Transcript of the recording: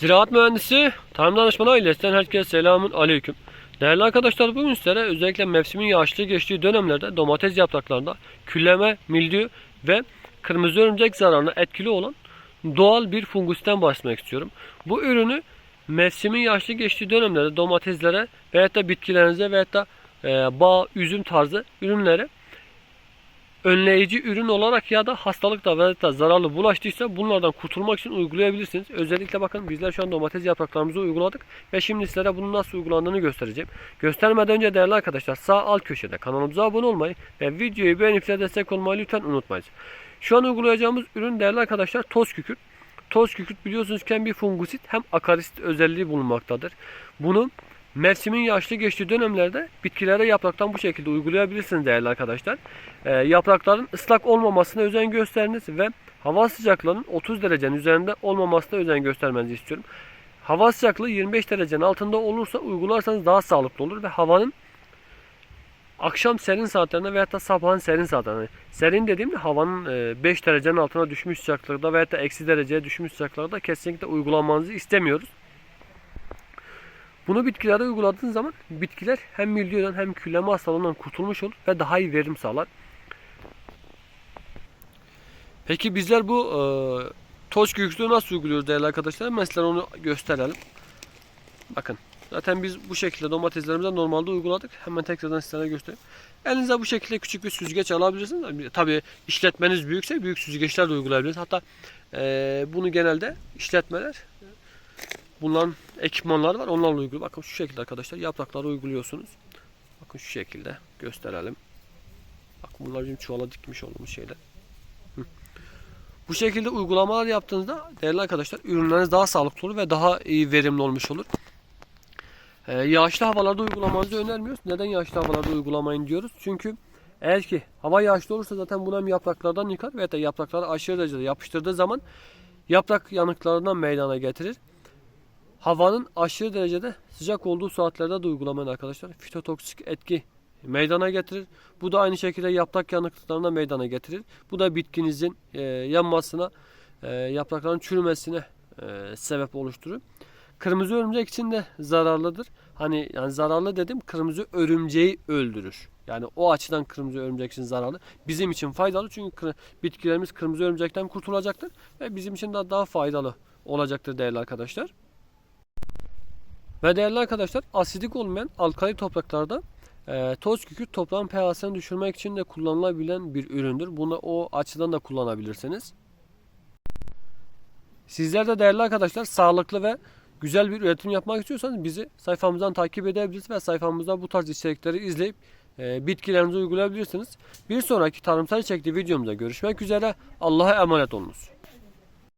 Ziraat mühendisi, tarım danışmanı ailesinden herkese selamun aleyküm. Değerli arkadaşlar bugün sizlere özellikle mevsimin yağışlı geçtiği dönemlerde domates yapraklarında külleme, mildiyo ve kırmızı örümcek zararına etkili olan doğal bir fungustan bahsetmek istiyorum. Bu ürünü mevsimin yağışlı geçtiği dönemlerde domateslere veyahut da bitkilerinize veyahut da e, bağ, üzüm tarzı ürünlere önleyici ürün olarak ya da hastalıkla veya da zararlı bulaştıysa bunlardan kurtulmak için uygulayabilirsiniz. Özellikle bakın bizler şu an domates yapraklarımızı uyguladık ve şimdi sizlere bunun nasıl uygulandığını göstereceğim. Göstermeden önce değerli arkadaşlar sağ alt köşede kanalımıza abone olmayı ve videoyu beğenip size destek olmayı lütfen unutmayın. Şu an uygulayacağımız ürün değerli arkadaşlar toz kükürt. Toz kükürt biliyorsunuz ki hem bir fungisit hem akarisit özelliği bulunmaktadır. Bunu Mevsimin yaşlı geçtiği dönemlerde bitkilere yapraktan bu şekilde uygulayabilirsiniz değerli arkadaşlar. Ee, yaprakların ıslak olmamasına özen gösteriniz ve hava sıcaklığının 30 derecenin üzerinde olmamasına özen göstermenizi istiyorum. Hava sıcaklığı 25 derecenin altında olursa uygularsanız daha sağlıklı olur ve havanın akşam serin saatlerinde veyahut da sabahın serin saatlerinde. Serin dediğimde havanın 5 derecenin altına düşmüş sıcaklıkta veyahut da eksi dereceye düşmüş sıcaklıkta kesinlikle uygulamanızı istemiyoruz. Bunu bitkilere uyguladığın zaman bitkiler hem mildiyodan hem külleme hastalığından kurtulmuş olur ve daha iyi verim sağlar. Peki bizler bu e, toz kükürtü nasıl uyguluyoruz değerli arkadaşlar? Mesela onu gösterelim. Bakın zaten biz bu şekilde domateslerimize normalde uyguladık. Hemen tekrardan sizlere göstereyim. Elinize bu şekilde küçük bir süzgeç alabilirsiniz. Tabi işletmeniz büyükse büyük süzgeçler de uygulayabilirsiniz. Hatta e, bunu genelde işletmeler Bunların ekipmanları var. Onlarla uyguluyor. Bakın şu şekilde arkadaşlar yaprakları uyguluyorsunuz. Bakın şu şekilde gösterelim. Bakın bunlar bizim çuvala dikmiş olduğumuz şeyler. Hı. Bu şekilde uygulamalar yaptığınızda değerli arkadaşlar ürünleriniz daha sağlıklı olur ve daha iyi verimli olmuş olur. Ee, yağışlı havalarda uygulamanızı önermiyoruz. Neden yağışlı havalarda uygulamayın diyoruz? Çünkü eğer ki hava yağışlı olursa zaten bunu hem yapraklardan yıkar veya da yaprakları aşırı derecede yapıştırdığı zaman yaprak yanıklarından meydana getirir. Havanın aşırı derecede sıcak olduğu saatlerde de uygulamayın arkadaşlar. Fitotoksik etki meydana getirir. Bu da aynı şekilde yaprak yanıklıklarına meydana getirir. Bu da bitkinizin e, yanmasına, e, yaprakların çürümesine e, sebep oluşturur. Kırmızı örümcek için de zararlıdır. Hani yani zararlı dedim kırmızı örümceği öldürür. Yani o açıdan kırmızı örümcek için zararlı. Bizim için faydalı çünkü bitkilerimiz kırmızı örümcekten kurtulacaktır ve bizim için de daha faydalı olacaktır değerli arkadaşlar. Ve değerli arkadaşlar asidik olmayan alkali topraklarda e, toz kükürt toprağın pH'sini düşürmek için de kullanılabilen bir üründür. Bunu o açıdan da kullanabilirsiniz. Sizler de değerli arkadaşlar sağlıklı ve güzel bir üretim yapmak istiyorsanız bizi sayfamızdan takip edebilirsiniz ve sayfamızda bu tarz içerikleri izleyip e, bitkilerinizi uygulayabilirsiniz. Bir sonraki tarımsal içerikli videomuzda görüşmek üzere. Allah'a emanet olunuz.